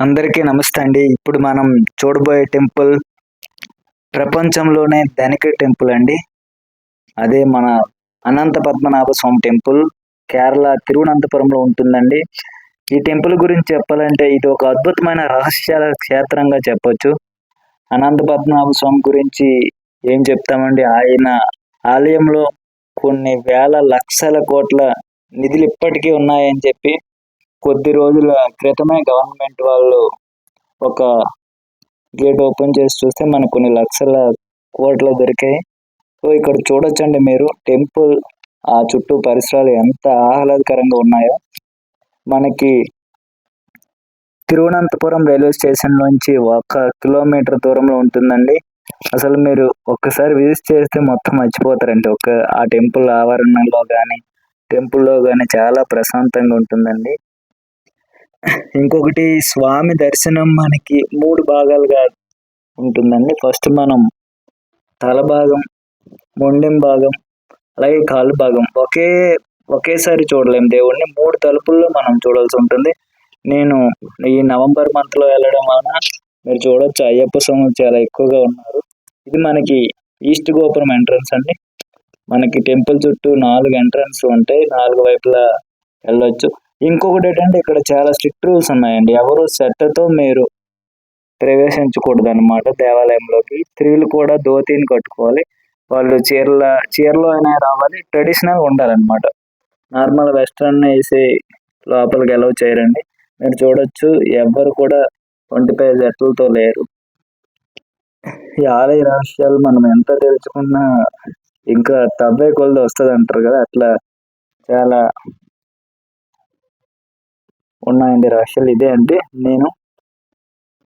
అందరికీ నమస్తే అండి. ఇప్పుడు మనం చూడబోయే టెంపుల్ ప్రపంచంలోనే ధనిక టెంపుల్ అండి. అదే మన అనంత పద్మనాభ స్వామి టెంపుల్ కేరళ తిరువనంతపురంలో ఉంటుందండి. ఈ టెంపుల్ గురించి చెప్పాలంటే ఇది ఒక అద్భుతమైన రహస్యాల క్షేత్రంగా చెప్పొచ్చు. అనంత పద్మనాభ స్వామి గురించి ఏం చెప్తామండి? ఆయన ఆలయంలో కొన్ని వేల లక్షల కోట్ల నిధులు ఇప్పటికీ ఉన్నాయని చెప్పి కొద్ది రోజుల క్రితమే గవర్నమెంట్ వాళ్ళు ఒక గేట్ ఓపెన్ చేసి చూస్తే మనకు కొన్ని లక్షల కోట్లు దొరికాయి. సో ఇక్కడ చూడొచ్చండి మీరు టెంపుల్ ఆ చుట్టూ పరిసరాలు ఎంత ఆహ్లాదకరంగా ఉన్నాయో. మనకి తిరువనంతపురం రైల్వే స్టేషన్ నుంచి ఒక కిలోమీటర్ దూరంలో ఉంటుందండి. అసలు మీరు ఒక్కసారి విజిట్ చేస్తే మొత్తం మర్చిపోతారండి. ఒక ఆ టెంపుల్ ఆవరణలో కానీ టెంపుల్లో కానీ చాలా ప్రశాంతంగా ఉంటుందండి. ఇంకొకటి స్వామి దర్శనం మనకి మూడు భాగాలుగా ఉంటుందండి. ఫస్ట్ మనం తల భాగం మొండెం భాగం అలాగే కాలు భాగం. ఒకే ఒకేసారి చూడలేం దేవుడిని మూడు తలుపుల్లో మనం చూడాల్సి ఉంటుంది. నేను ఈ నవంబర్ మంత్లో వెళ్ళడం వలన మీరు చూడొచ్చు. అయ్యప్ప స్వామి చాలా ఎక్కువగా ఉన్నారు. ఇది మనకి ఈస్ట్ గోపురం ఎంట్రన్స్ అండి. మనకి టెంపుల్ చుట్టూ నాలుగు ఎంట్రన్స్ ఉంటాయి. నాలుగు వైపులా వెళ్ళొచ్చు. ఇంకొకటి ఏంటంటే ఇక్కడ చాలా స్ట్రిక్ట్ రూల్స్ ఉన్నాయండి. ఎవరు సెట్టతో మీరు ప్రవేశించకూడదు అనమాట దేవాలయంలోకి. స్త్రీలు కూడా ధోతిని కట్టుకోవాలి. వాళ్ళు చీరల చీరలో అయినా రావాలి. ట్రెడిషనల్ ఉండాలన్నమాట. నార్మల్ వెస్ట్రన్ వేసి లోపలికి ఎలవ్ చేయరండి. మీరు చూడొచ్చు ఎవ్వరు కూడా ఒంటిపై జట్లతో లేరు. ఈ ఆలయ రహస్యాలు మనం ఎంత తెలుసుకున్నా ఇంకా తవ్వే కొలది వస్తుంది అంటారు కదా అట్లా చాలా ఉన్నాయండి రహస్యాలు ఇదే అండి. నేను